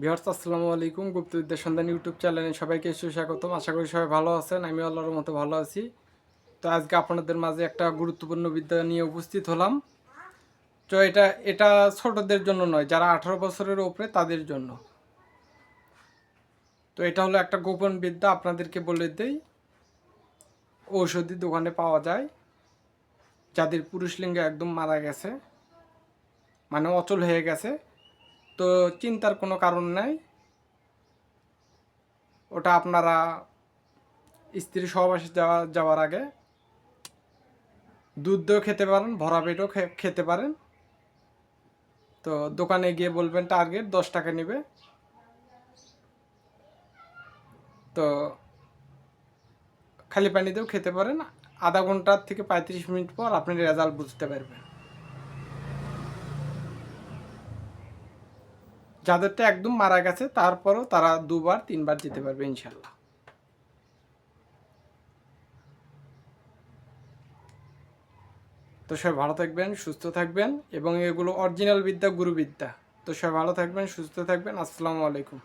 বিহার্স আসসালামু আলাইকুম। গুপ্তবিদ্যা সন্ধান ইউটিউব চ্যানেলে সবাইকে সুস্বাগতম। আশা করি সবাই ভালো আছেন আমি আল্লাহর মতো ভালো আছি। তো আজকে আপনাদের মাঝে একটা গুরুত্বপূর্ণ বিদ্যা নিয়ে উপস্থিত হলাম। তো এটা এটা ছোটদের জন্য নয়, যারা আঠারো বছরের উপরে তাদের জন্য। তো এটা হলো একটা গোপন বিদ্যা, আপনাদেরকে বলে দেই। ঔষধি দোকানে পাওয়া যায়, যাদের পুরুষ লিঙ্গে একদম মারা গেছে মানে অচল হয়ে গেছে। তো চিন্তার কোনো কারণ নাই। ওটা আপনারা স্ত্রী সহবাসে যাওয়া, যাওয়ার আগে দুধ দিয়েও খেতে পারেন, ভরা পেটেও খেতে পারেন। তো দোকানে গিয়ে বলবেন টার্গেট, দশ টাকা নেবে। তো খালি পানিতেও খেতে পারেন। আধা ঘণ্টার থেকে পঁয়ত্রিশ মিনিট পর আপনি রেজাল্ট বুঝতে পারবেন। যাদেরটা একদম মারা গেছে, তারপরও তারা দুবার, তিনবার যেতে পারবে ইনশাল্লাহ তো সবাই ভালো থাকবেন, সুস্থ থাকবেন এবং এগুলো অরিজিনাল বিদ্যা, গুরুবিদ্যা। তো সবাই ভালো থাকবেন, সুস্থ থাকবেন। আসসালামু আলাইকুম।